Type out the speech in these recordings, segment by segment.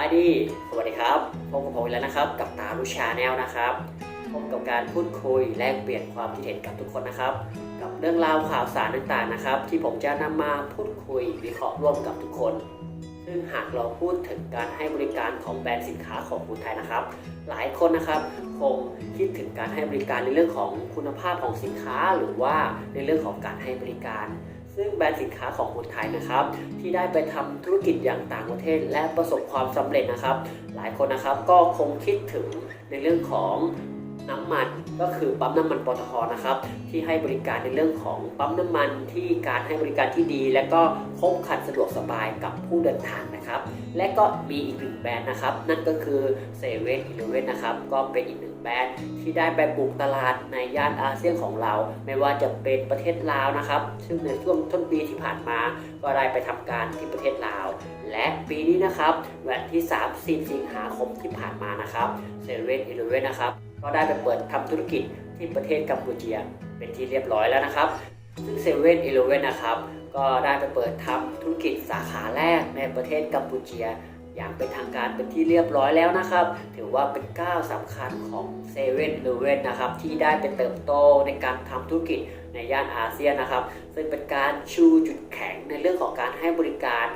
ายดี สวัสดีครับ พบกับผมอีกแล้วนะครับ กับตาลุชาแนลนะครับ พบกับการพูดคุยแลกเปลี่ยนความคิดเห็นกับทุกคนนะครับ กับเรื่องราวข่าวสารต่างๆนะครับ ที่ผมจะนำมาพูดคุยวิเคราะห์ร่วมกับทุกคน ซึ่งหากเราพูดถึงการให้บริการของแบรนด์สินค้าของคนไทยนะครับ หลายคนนะครับคงคิดถึงการให้บริการในเรื่องของคุณภาพของสินค้า หรือว่าในเรื่องของการให้บริการ ซึ่งแบรนด์สินค้าของคนไทยนะครับ ที่ได้ไปทำธุรกิจอย่างต่างประเทศ และประสบความสำเร็จนะครับ หลายคนนะครับก็คงคิดถึงในเรื่องของ น้ำมันก็คือปั๊มน้ำมันปตทนะครับที่ให้บริการในเรื่องของปั๊มน้ำมันที่การให้บริการที่ดี และก็ครบคันสะดวกสบายกับผู้เดินทางนะครับ และก็มีอีกหนึ่งแบรนด์นะครับ นั่นก็คือเซเว่นอีเลเว่นนะครับก็เป็นอีกหนึ่งแบรนด์ที่ได้ไปบุกตลาดในย่านอาเซียนของเรา ไม่ว่าจะเป็นประเทศลาวนะครับ ซึ่งในช่วงต้นปีที่ผ่านมาก็ได้ไปทำการที่ประเทศลาว และปีนี้นะครับวันที่ 30 สิงหาคมที่ผ่านมานะครับเซเว่นอีเลเว่นนะครับ ก็ได้ไปเปิดทำธุรกิจที่ประเทศกัมพูเชียเป็นที่เรียบร้อยแล้วนะครับ ซึ่งเซเว่นอีเลเว่นนะครับก็ได้ไปเปิดทำธุรกิจสาขาแรกในประเทศกัมพูเชีย อย่างเป็นทางการเป็นที่เรียบร้อยแล้วนะครับ ถือว่าเป็นก้าวสำคัญของเซเว่นอีเลเว่นนะครับที่ได้ไปเติบโตในการทำธุรกิจในย่านอาเซียนนะครับ ซึ่งเป็นการชูจุดแข็งในเรื่องของการให้บริการ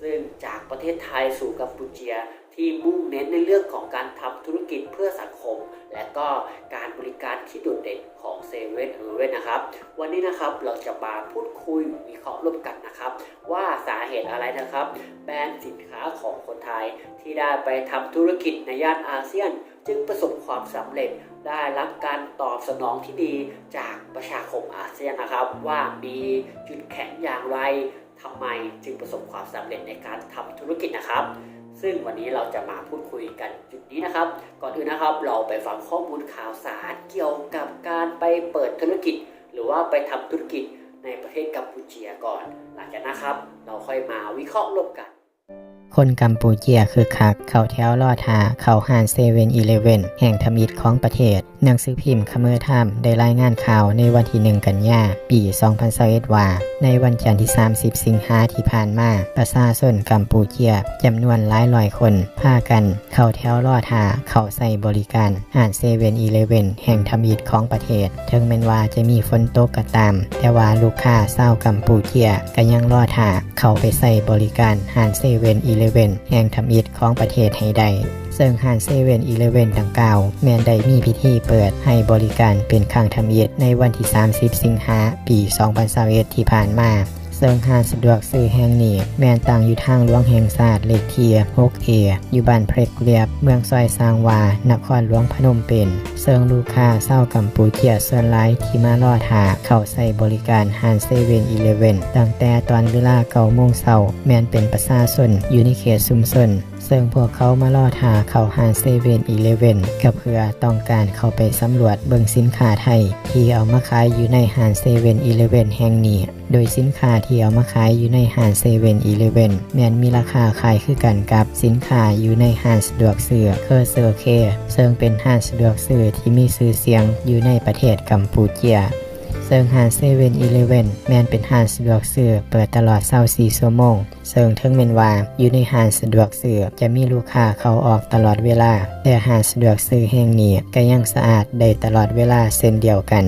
ซึ่งจากประเทศไทยสู่กัมพูเชียที่มุ่งเน้นในเรื่องของการทำธุรกิจเพื่อสังคม และก็การบริการที่โดดเด่นของเซเว่นเอเว่นนะครับ วันนี้นะครับเราจะมาพูดคุยวิเคราะห์ร่วมกันนะครับ ว่าสาเหตุอะไรนะครับ แบรนด์สินค้าของคนไทยที่ได้ไปทำธุรกิจในย่านอาเซียน จึงประสบความสำเร็จได้รับการตอบสนองที่ดีจากประชาคมอาเซียนนะครับ ว่ามีจุดแข็งอย่างไร ทำไมจึงประสบความสำเร็จในการทำธุรกิจนะครับ ซึ่งวันนี้เราจะมาพูดคุยกันจุดนี้นะครับ ก่อนอื่นนะครับเราไปฟังข้อมูลข่าวสารเกี่ยวกับการไปเปิดธุรกิจ หรือว่าไปทำธุรกิจในประเทศกัมพูเชียก่อน หลังจากนั้นครับ เราค่อยมาวิเคราะห์ร่วมกัน คนกัมพูเชียคือคัก เข้าแถวรอทา เข้าห้านเซเว่นอีเลเว่นแห่งทมิตรของประเทศ หนังสือพิมพ์คเมอร์ไทม์ได้รายงานข่าวในวันที่ 1 กันยาปี 2021ว่า ในวันจันทร์ที่ 30 สิงหาที่ผ่านมา ประชาชนกัมพูเชียจำนวนหลายร้อยคน พากัน เข้าแถวรอทาเข้าใส่บริการห้านเซเว่นอีเลเวนแห่งทมิตของประเทศ ถึงแม้นว่าจะมีฝนตกก็ตาม แต่ว่าลูกค้าชาวกัมพูเชียก็ยังรอทาเข้าไปใส่บริการห้านเซเว่นอีเลเวนแห่งทำอิฐของประเทศให้ได้ ซึ่งห้านเซเว่นอีเลเว่นดังกล่าวแมนได้มีพิธีเปิดให้บริการเป็นครั้งทำอิฐในวันที่ 30 สิงหาปี 2021ที่ผ่านมาซึ่งห้างสะดวกซื้อแห่งนี้แมนตั้งอยู่ทางหลวงแห่งศาสตร์เลขที่6เออยู่บ้านเพรกเรียบ เมืองซอยสร้างวานครหลวงพนมเปญซึ่งลูกค้าเศร้ากัมพูเชียส่วนหลายที่มารอทาเข้าใส่บริการห้านเซเว่นอีเลเว่นตั้งแต่ตอนเวลาเก้าโมงเช้าแมนเป็นประชาชนอยู่ในเขตชุมชน ซึ่งพวกเขามาล่อทาเข้าห้างเซเว่นอีเลเว่นก็เพื่อต้องการเข้าไปสำรวจเบิ่งสินค้าไทย ที่เอามาขายอยู่ในห้างเซเว่นอีเลเว่นแห่งนี้ โดยสินค้าที่เอามาขายอยู่ในห้างเซเว่นอีเลเว่นแม้นมีราคาขายคือกันกับสินค้าอยู่ในห้างสะดวกซื้อเคอร์เซอร์เคซึ่งเป็นห้างสะดวกซื้อที่มีชื่อเสียงอยู่ในประเทศกัมพูเชีย เซึ่งหางเซเว่นอีเลเว่นแมนเป็นห้างสะดวกซื้อเปิดตลอด24ชั่วโมงเซึ่งถึงแม้นว่าอยู่ในห้างสะดวกซื้อจะมีลูกค้าเข้าออกตลอดเวลา แต่ห้างสะดวกซื้อแห่งนี้ก็ยังสะอาดได้ตลอดเวลาเช่นเดียวกัน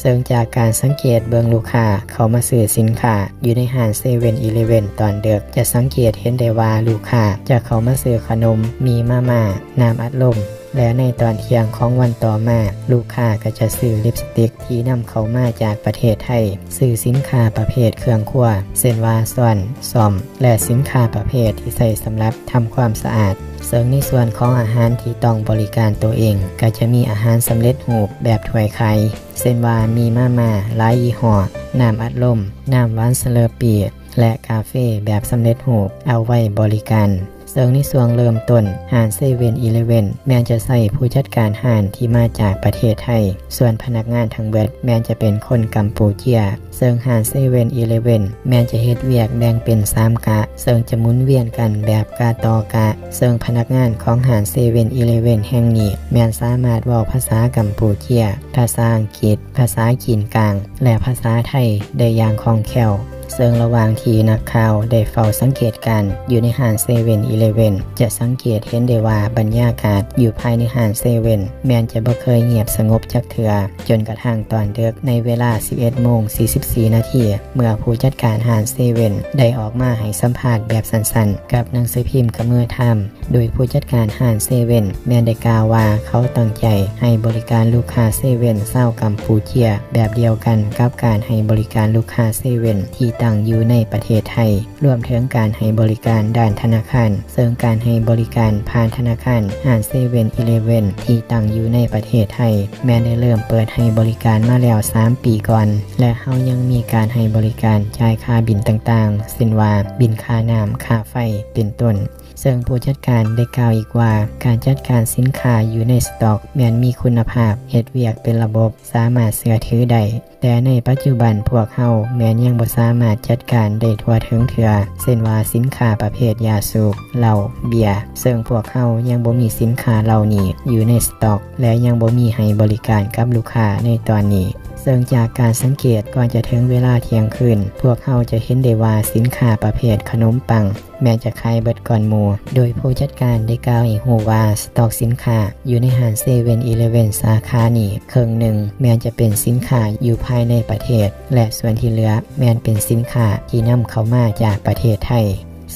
เซึ่งจากการสังเกตเบิงลูกค้าเขามาซื้อสินค้าอยู่ในห้างเซเว่นอีเลเว่นตอนเดึกจะสังเกตเห็นได้ว่าลูกค้าจะเขามาซื้อขนมมีมาม่าน้ำอัดลม และในตอนเที่ยงของวันต่อมา ลูกค้าก็จะซื้อลิปสติกที่นำเข้ามาจากประเทศไทยซื้อสินค้าประเภทเครื่องครัวเส้นวาซ่อนซอม และสินค้าประเภทที่ใส่สำหรับทำความสะอาดซึ่งในส่วนของอาหารที่ต้องบริการตัวเอง ก็จะมีอาหารสำเร็จรูปแบบถ้วยไข่เส้นวามีมาม่าหลายยี่ห้อน้ำอัดลมน้ำหวานสเลอปี และกาเฟ่แบบสำเร็จรูปเอาไว้บริการซึ่งในส่วนเริ่มต้นหานเซเว่นอีเลเว่นแมนจะใส่ผู้จัดการหานที่มาจากประเทศไทย ส่วนพนักงานทั้งเบิดแมนจะเป็นคนกัมพูเชียซึ่งหานเซเว่นอีเลเว่นแมนจะเฮ็ดเวียกแบ่งเป็น3กะซึ่งจะหมุนเวียนกันแบบกะต่อกะซึ่งพนักงานของหานเซเว่นอีเลเว่นแห่งนี้แมนสามารถว้าภาษากัมพูเชีย ภาษาอังกฤษ ภาษาจีนกลาง และภาษาไทยได้อย่างคล่องแคล่ว ซึ่งระหว่างที่นักข่าวได้เฝ้าสังเกตการณ์อยู่ในห้างเซเว่นอีเลเวนจะสังเกตเห็นได้ว่าบรรยากาศอยู่ภายในห้างเซเว่นแม้นจะบ่เคยเงียบสงบจักเถือจนกระทั่งตอนเดึกในเวลา 11โมง44 นาทีเมื่อผู้จัดการห้างเซเว่นได้ออกมาให้สัมภาษณ์แบบสั้นๆ กับหนังสือพิมพ์กระเมือทำโดยผู้จัดการห้างเซเว่นแม้นได้กล่าวว่าเขาตั้งใจให้บริการลูกค้าเซเว่นเศร้ากัมพูเชีย แบบเดียวกันกับการให้บริการลูกค้าเซเว่นที่ตั้งอยู่ในประเทศไทย รวมถึงการให้บริการด้านธนาคารเสริมการให้บริการผ่านธนาคารห้างเซเว่นอีเลเว่นที่ตั้งอยู่ในประเทศไทย แม้ได้เริ่มเปิดให้บริการมาแล้ว 3 ปีก่อน และเขายังมีการให้บริการจ่ายค่าบินต่างๆสินว่าบินค่าน้ำค่าไฟเป็นต้น ซึ่งผู้จัดการได้กล่าวอีกว่า การจัดการสินค้าอยู่ในสต็อกแม้นมีคุณภาพเฮ็ดเวียกเป็นระบบสามารถเสื่อถือได้แต่ในปัจจุบันพวกเฮาแม้นยังบ่สามารถจัดการได้ทั่วถึงเถือเช่นว่าสินค้าประเภทยาสูบเหล้าเบียร์ซึ่งพวกเฮายังบ่มีสินค้าเหล่านี้อยู่ในสต็อก และยังบ่มีให้บริการกับลูกค้าในตอนนี้ ซึ่งจากการสังเกตก่อนจะถึงเวลาเที่ยงคืน พวกเขาจะเห็นได้ว่าสินค้าประเภทขนมปัง แม้จะขายเบิดก่อนหมูโดยผู้จัดการได้กล่าวอีกหูว่าสต็อกสินค้าอยู่ในห้างเซเว่นอีเลเวนสาขานี้ครึ่งหนึ่งแม้จะเป็นสินค้าอยู่ภายในประเทศ และส่วนที่เหลือแม้เป็นสินค้าที่นำเข้ามาจากประเทศไทย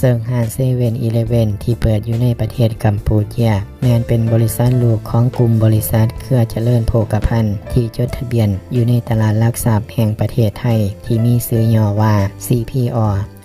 ซึ่งห้างเซเว่นอีเลเวนที่เปิดอยู่ในประเทศกัมพูชียแมนเป็นบริษัทลูกของกลุ่มบริษัทเครือเจริญโภคภัณฑ์ที่จดทะเบียนอยู่ในตลาดหลักทรัพย์แห่งประเทศไทย ที่มีซื้อย่อว่า CPO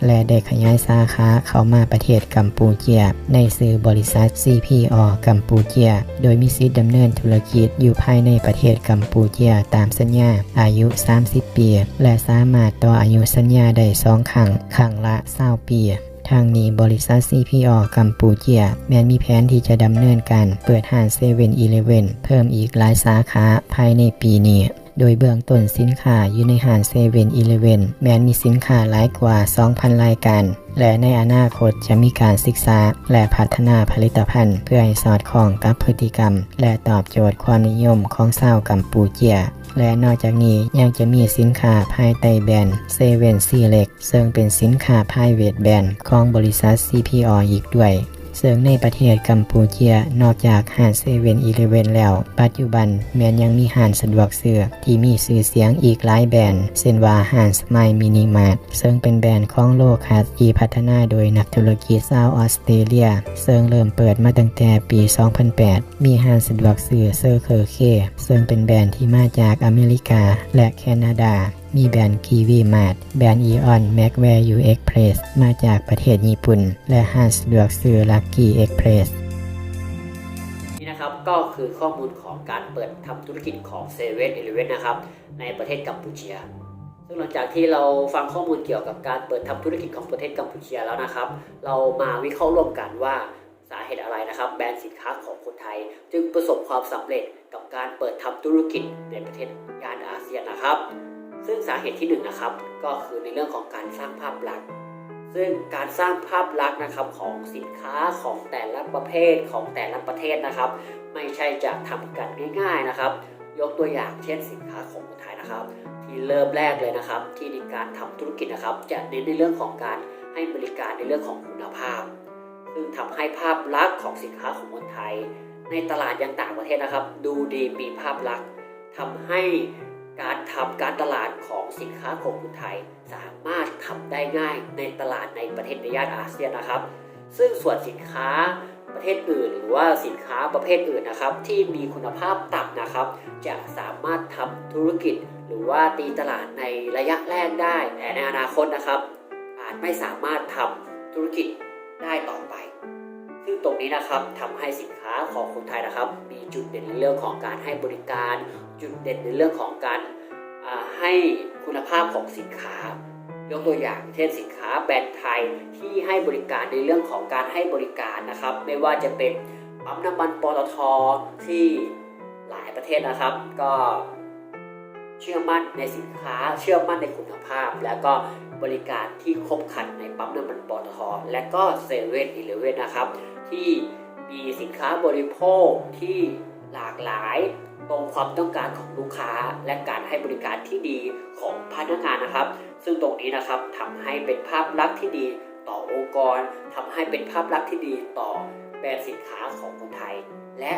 และได้ขยายสาขาเข้ามาประเทศกัมพูชียในซื้อบริษัท CPO กัมพูชียโดยมีสิทธิดำเนินธุรกิจอยู่ภายในประเทศกัมพูชียตามสัญญา อายุ 30 ปี และสามารถต่ออายุสัญญาได้สองครั้งครั้งละ20ปี ทางนี้บริษัท CPO กัมพูเชียแม้นมีแผนที่จะดำเนินการเปิดห้างเซเว่นอีเลเวนเพิ่มอีกหลายสาขาภายในปีนี้ โดยเบื้องต้นสินค้าอยู่ในห้างเซเว่นอีเลเวนแม้นมีสินค้าหลายกว่า 2,000 รายการ และในอนาคตจะมีการศึกษา และพัฒนาผลิตภัณฑ์ เพื่อให้สอดคล้องกับพฤติกรรม และตอบโจทย์ความนิยมของชาวกัมพูเชียและนอกจากนี้ยังจะมีสินค้าภายใต้แบรนด์เซเว่นซีเล็กซึ่งเป็นสินค้าภายเวทแบรนด์ของบริษัท CPO อีกด้วย ซึ่งในประเทศกัมพูเชียนอกจากห้างเซเว่นอีเลเวนแล้ว ปัจจุบันแม้นยังมีห้างสะดวกซื้อที่มีชื่อเสียงอีกหลายแบรนด์เช่นว่าห้างสมายมินิมาร์ทซึ่งเป็นแบรนด์ของโลคัสที่พัฒนาโดยนักธุรกิจชาวออสเตรเลีย ซึ่งเริ่มเปิดมาตั้งแต่ปี 2008 มีห้างสะดวกซื้อเซอร์เคอร์เคซึ่งเป็นแบรนด์ที่มาจากอเมริกาและแคนาดา มีแบรนด์คีวีมาร์ทแบรนด์อีออนแม็กแวร์ยูเอ็กเพรสมาจากประเทศญี่ปุ่น และห้างสะดวกซื้อลักกี้เอ็กเพรสนี่นะครับก็คือข้อมูลของการเปิดทำธุรกิจของ7 e เ e ่ e อนะครับในประเทศกัมพูชีซึ่งหลังจากที่เราฟังข้อมูลเกี่ยวกับการเปิดทำธุรกิจของประเทศกัมพูชีแล้วนะครับ เรามาวิเคราะห์ร่วมกันว่าสาเหตุอะไรนะครับ แบรนด์สินค้าของคนไทย จึงประสบความสำเร็จกับการเปิดทำธุรกิจในประเทศยานอาเซียนนะครับ ซึ่งสาเหตุที่หนึ่งนะครับ ก็คือในเรื่องของการสร้างภาพลักษณ์ ซึ่งการสร้างภาพลักษณ์นะครับของสินค้าของแต่ละประเภทของแต่ละประเทศนะครับ ไม่ใช่จะทำกันง่าย ๆนะครับ ยกตัวอย่างเช่นสินค้าของไทยนะครับ ที่เริ่มแรกเลยนะครับ ที่ในการทำธุรกิจนะครับ จะเน้นในเรื่องของการให้บริการในเรื่องของคุณภาพ ซึ่งทำให้ภาพลักษณ์ของสินค้าของคนไทย ในตลาดยังต่างประเทศนะครับ ดูดีมีภาพลักษณ์ทำให้ การทำการตลาดของสินค้าของคนไทย สามารถทำได้ง่ายในตลาดในประเทศในย่านอาเซียนนะครับ ซึ่งส่วนสินค้าประเทศอื่น หรือว่าสินค้าประเภทอื่นนะครับ ที่มีคุณภาพต่ำนะครับ จะสามารถทำธุรกิจ หรือว่าตีตลาดในระยะแรกได้แต่ในอนาคตนะครับ อาจไม่สามารถทำธุรกิจได้ต่อไป ซึ่งตรงนี้นะครับทำให้สินค้าของคนไทยนะครับ มีจุดเด่นในเรื่องของการให้บริการ จุดเด่นในเรื่องของการให้คุณภาพของสินค้ายกตัวอย่างเช่นสินค้าแบรนด์ไทยที่ให้บริการในเรื่องของการให้บริการนะครับ ไม่ว่าจะเป็นปั๊มน้ำมันปตทที่หลายประเทศนะครับ ก็เชื่อมั่นในสินค้าเชื่อมั่นในคุณภาพ แล้วก็บริการที่ครบครันในปั๊มน้ำมันปตทและก็เซเว่นอีเลเว่นนะครับ ที่มีสินค้าบริโภคที่ หลากหลายตรงความต้องการของลูกค้า และการให้บริการที่ดีของพนักงานนะครับ ซึ่งตรงนี้นะครับทำให้เป็นภาพลักษณ์ที่ดีต่อองค์กรทำให้เป็นภาพลักษณ์ที่ดีต่อแบรนด์สินค้าของคนไทย และ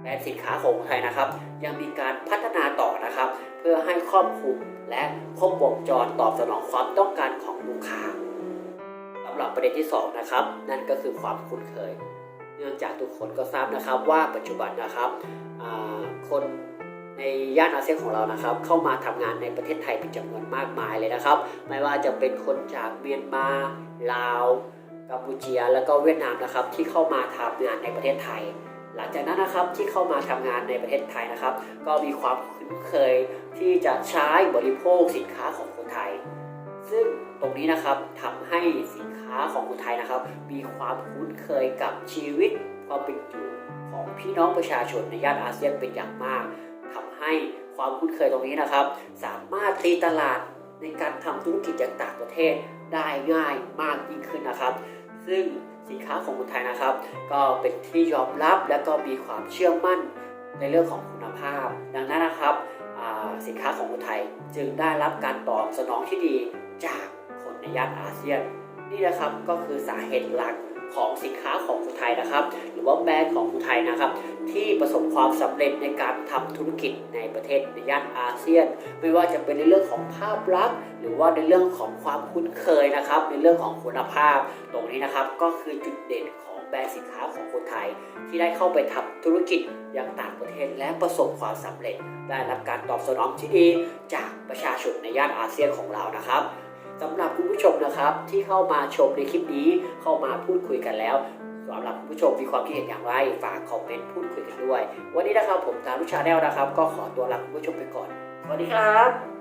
แบรนด์สินค้าของคนไทยนะครับ ยังมีการพัฒนาต่อนะครับ เพื่อให้ครอบคลุมและครบวงจรตอบสนองความต้องการของลูกค้าสำหรับประเด็นที่สองนะครับ นั่นก็คือความคุ้นเคย เนื่องจากทุกคนก็ทราบนะครับว่าปัจจุบันนะครับคนในย่านอาเซียนของเรานะครับ เข้ามาทำงานในประเทศไทยเป็นจำนวนมากมายเลยนะครับ ไม่ว่าจะเป็นคนจากเมียนมาลาวกัมพูชีแล้วก็เวียดนามนะครับ ที่เข้ามาทำงานในประเทศไทย หลังจากนั้นนะครับที่เข้ามาทำงานในประเทศไทยนะครับ ก็มีความคุ้นเคยที่จะใช้บริโภคสินค้าของคนไทย ซึ่ง รงนี้นะครับทำให้สินค้าของคนไทยนะครับ มีความคุ้นเคยกับชีวิตความเป็นอยู่ของพี่น้องประชาชนในย่านอาเซียนเป็นอย่างมากทำให้ความคุ้นเคยตรงนี้นะครับ สามารถตีตลาดในการทำธุรกิจจากต่างประเทศได้ง่ายมากยิ่งขึ้นนะครับ ซึ่งสินค้าของคนไทยนะครับ ก็เป็นที่ยอมรับและก็มีความเชื่อมั่นในเรื่องของคุณภาพ ดังนั้นนะครับสินค้าของคนไทยจึงได้รับการตอบสนองที่ดี จากคนในย่านอาเซียน นี่นะครับก็คือสาเหตุหลักของสินค้าของคนไทยนะครับ หรือว่าแบรนด์ของคนไทยนะครับ ที่ประสบความสำเร็จในการทำธุรกิจในประเทศในย่านอาเซียน ไม่ว่าจะเป็นในเรื่องของภาพลักษณ์ หรือว่าในเรื่องของความคุ้นเคยนะครับ ในเรื่องของคุณภาพ ตรงนี้นะครับก็คือจุดเด่นของแบรนด์สินค้าของคนไทย ที่ได้เข้าไปทำธุรกิจอย่างต่างประเทศและประสบความสำเร็จ ได้รับการตอบสนองที่ดีจากประชาชนในย่านอาเซียนของเรานะครับ สำหรับคุณผู้ชมนะครับที่เข้ามาชมในคลิปนี้เข้ามาพูดคุยกันแล้วสำหรับคุณผู้ชมมีความคิดเห็นอย่างไร ฝากคอมเมนต์พูดคุยกันด้วย วันนี้นะครับผมตาลุชาแนลนะครับ ก็ขอตัวลาคุณผู้ชมไปก่อนสวัสดีครับ